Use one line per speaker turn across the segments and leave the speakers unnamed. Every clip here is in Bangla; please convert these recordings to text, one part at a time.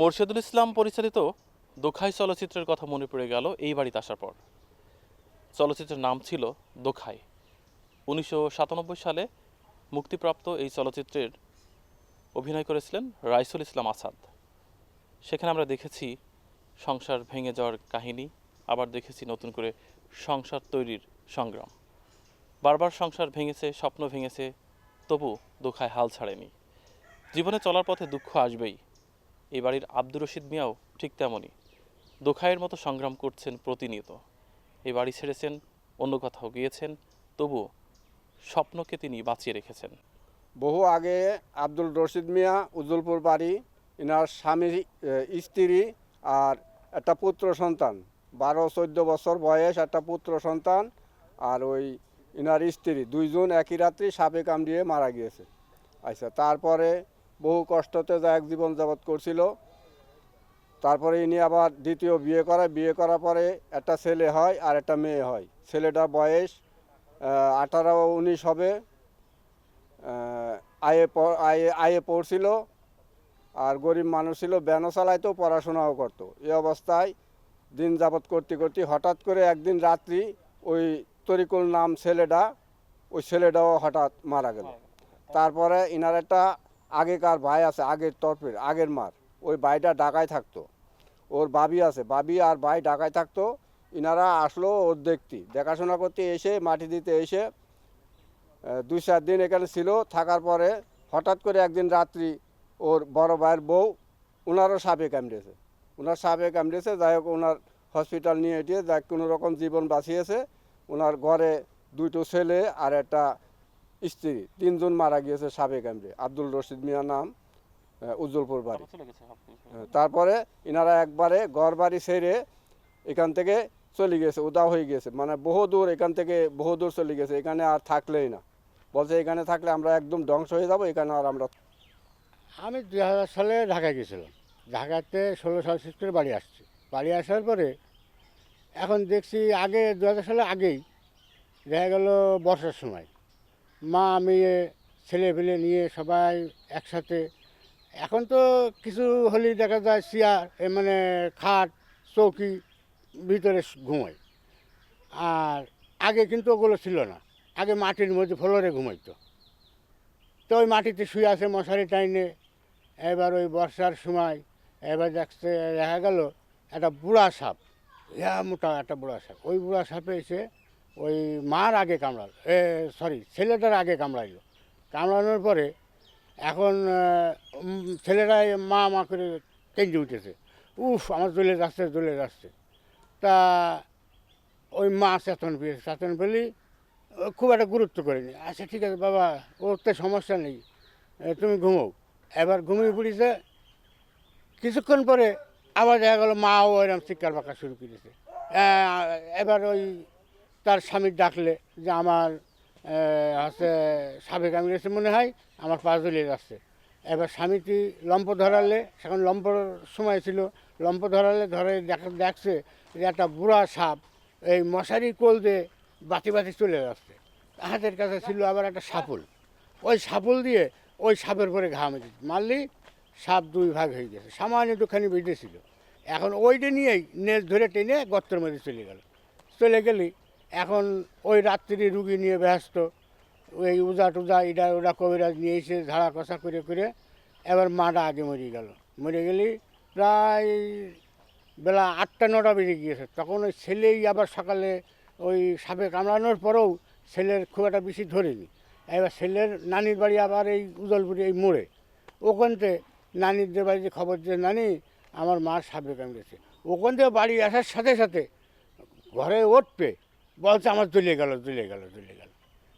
মোর্শেদুল ইসলাম পরিচালিত দোখাই চলচ্চিত্রের কথা মনে পড়ে গেল, এই বাড়িতে আসার পর। চলচ্চিত্রের নাম ছিল দোখাই। উনিশশো সাতানব্বই সালে মুক্তিপ্রাপ্ত এই চলচ্চিত্রের অভিনয় করেছিলেন রাইসুল ইসলাম আসাদ। সেখানে আমরা দেখেছি সংসার ভেঙে যাওয়ার কাহিনী, আবার দেখেছি নতুন করে সংসার তৈরির সংগ্রাম। বারবার সংসার ভেঙেছে, স্বপ্ন ভেঙেছে, তবু দোখায় হাল ছাড়েনি। জীবনে চলার পথে দুঃখ আসবেই এই বাড়ির আব্দুর রশিদ মিয়াও ঠিক তেমনই। দোখাইয়ের মতো সংগ্রাম করছেন প্রতিনিয়ত। এই বাড়ি ছেড়েছেন, অন্য কোথাও গিয়েছেন তবু স্বপ্নকে তিনি বাঁচিয়ে রেখেছেন।
বহু আগে আব্দুল রশিদ মিয়া উজ্জ্বলপুর বাড়ি, ইনার স্বামী স্ত্রী আর একটা পুত্র সন্তান। বারো, চোদ্দ বছর বয়স একটা পুত্র সন্তান আর ওই ইনার স্ত্রী। দুইজন একই রাত্রি সাপে কামড়িয়ে মারা গিয়েছে। আচ্ছা তারপরে বহু কষ্টতে যা এক জীবন যাবৎ করছিল। তারপরে ইনি আবার দ্বিতীয় বিয়ে করে বিয়ে করার পরে একটা ছেলে হয় আর একটা মেয়ে হয়। ছেলেটা বয়স আঠারো উনিশ হবে। আয়ে আয়ে আয়ে পড়ছিল। আর গরিব মানুষ ছিল ব্যানও চালাইতো পড়াশোনাও করতো। এই অবস্থায় দিন যাবৎ করতে করতে হঠাৎ করে একদিন রাত্রি ওই তরিকুল নাম ছেলেটা ওই ছেলেটাও হঠাৎ মারা গেল। তারপরে ইনার একটা আগেকার ভাই আছে, আগের তরফের, আগের মার। ওই ভাইটা ঢাকায় থাকতো। ওর বাবি আছে। বাবি আর ভাই ঢাকায় থাকতো। ইনারা আসলো ওর দেখতে। দেখাশোনা করতে এসে, মাটি দিতে এসে দুই চার দিন এখানে ছিল। থাকার পরে হঠাৎ করে একদিন রাত্রি ওর বড় ভাইয়ের বউ ওনারও সাপে কামড়েছে। ওনার সাপে কামড়েছে। যাই হোক ওনার হসপিটাল নিয়ে এটিয়ে যাই কোনো রকম জীবন বাঁচিয়েছে। ওনার ঘরে দুটো ছেলে আর একটা স্ত্রী। তিনজন মারা গিয়েছে সাপে কামড়ে আব্দুল রশিদ মিয়া নাম উজ্জ্বলপুর বাড়ি। তারপরে ইনারা একবারে ঘর বাড়ি ছেড়ে এখান থেকে চলে গেছে উদাও হয়ে গেছে। মানে বহু দূর এখান থেকে বহু দূর চলে গেছে এখানে আর থাকলেই না। বলছে এখানে থাকলে আমরা একদম ধ্বংস হয়ে যাব এখানে আর আমরা
আমি দুই হাজার সালে ঢাকায় গেছিলাম। ঢাকাতে ষোলো সাল শেষ করে বাড়ি আসছি। বাড়ি আসার পরে এখন দেখছি আগে দু হাজার সালে আগেই দেখা গেল বর্ষার সময়। মা, মেয়ে, ছেলে পেলে নিয়ে সবাই একসাথে। এখন তো কিছু হলেই দেখা যায় চেয়ার মানে খাট, চৌকি ভিতরে ঘুমায়। আর আগে কিন্তু ওগুলো ছিল না। আগে মাটির মধ্যে ফ্লোরে ঘুমাইতো। তো ওই মাটিতে শুয়ে আছে মশারি টাইনে। এবার ওই বর্ষার সময় এবার দেখছে, দেখা গেল একটা বুড়া সাপ। ইয়া মোটা একটা বুড়া সাপ। ওই বুড়া সাপে এসে ওই মার আগে কামড়াল। এ সরি ছেলেটার আগে কামড়াইলো। কামড়ানোর পরে এখন এই মা মা করে কেঞ্জে উঠেছে। উফ, আমার জ্বলে যাচ্ছে জ্বলে যাচ্ছে। তা ওই মা চেতন পেয়েছে। চেতন পেলি খুব একটা গুরুত্ব করেনি। আচ্ছা ঠিক আছে, বাবা, ওর তো সমস্যা নেই তুমি ঘুমো এবার ঘুমিয়ে পড়েছে। কিছুক্ষণ পরে আবার দেখা গেলো, মাও এরকম চিৎকার বাঁকা শুরু করেছে। এবার ওই তার স্বামী ডাকলে যে আমার হচ্ছে সাবেক আমি গেছে মনে হয়, আমার পা জ্বলিয়ে যাচ্ছে। এবার স্বামীটি লম্প ধরালে, সেখন লম্পর সময় ছিল, লম্প ধরালে ধরে দেখা, দেখছে যে একটা বুড়া সাপ এই মশারি কোল দিয়ে বাতি বাতি চলে যাচ্ছে। হাতের কাছে ছিল আবার একটা সাপুল। ওই সাপুল দিয়ে ওই সাপের পরে ঘা মেরে মারলেই সাপ দুই ভাগ হয়ে গেছে। সামান্য দুখানি বেঁধেছিল। এখন ওইটা নিয়েই নেট ধরে টেনে গর্তের মধ্যে চলে গেল। চলে গেলি এখন ওই রাত্রি রুগী নিয়ে ব্যস্ত। ওই উজা টুজা ইডা ওটা কবিরাজ নিয়ে এসে ঝাড়া কষা করে করে এবার মাটা আগে মরে গেল। মরে গেলি প্রায় বেলা আটটা, নটা বেজে গিয়েছে। তখন ওই ছেলেই আবার সকালে ওই সাপে কামড়ানোর পরেও ছেলের খুব একটা বেশি ধরেনি। এবার ছেলের নানির বাড়ি আবার এই উদলপুরে এই মোড়ে। ওখানতে নানিদের বাড়িতে খবর যে, নানি, আমার মার সাপে কামড়েছে। ওখান থেকে বাড়ি আসার সাথে সাথে ঘরে উঠবে বলছে, আমার জ্বলিয়ে গেল জ্বলিয়ে গেল জ্বলিয়ে গেল।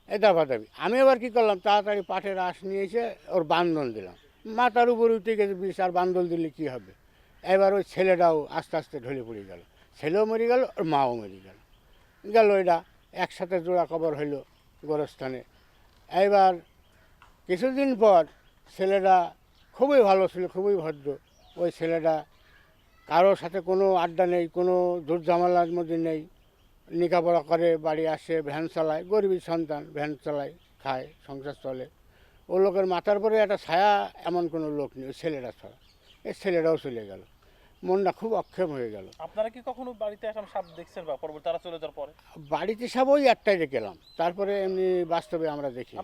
এটা বাদাবি আমি এবার কী করলাম? তাড়াতাড়ি পাটের আঁশ নিয়ে এসে ওর বান্ধন দিলাম। মাথার উপর উঠে গেছে বিষ, আর বান্ধন দিলে কী হবে? এবার ওই ছেলেটাও আস্তে আস্তে ঢলে পড়ে গেল। ছেলেও মরে গেল ওর মাও মরে গেল। গেল এটা একসাথে জোড়া কবর হইল গোরস্থানে। এবার কিছুদিন পর ছেলেটা খুবই ভালো ছিল, খুবই ভদ্র। ওই ছেলেটা কারোর সাথে কোনো আড্ডা নেই, কোনো ঝামেলার মধ্যে নেই। লেখাপড়া করে বাড়ি আসে ভ্যান চালায় গরিবের সন্তান ভ্যান চালায় খায় সংসার চলে। ও লোকের মাথার পরে একটা ছায়া এমন কোনো লোক নেই ওই ছেলেটা ছাড়া। এ ছেলেরাও চলে গেল। মনটা খুব অক্ষম হয়ে গেল।
আপনারা কি কখনো বাড়িতে এখন সাপ দেখছেন বা পরবর্তী তারা চলে যাওয়ার পরে?
বাড়িতে সাপ ওই একটাই গেলাম তারপরে এমনি বাস্তবে আমরা দেখি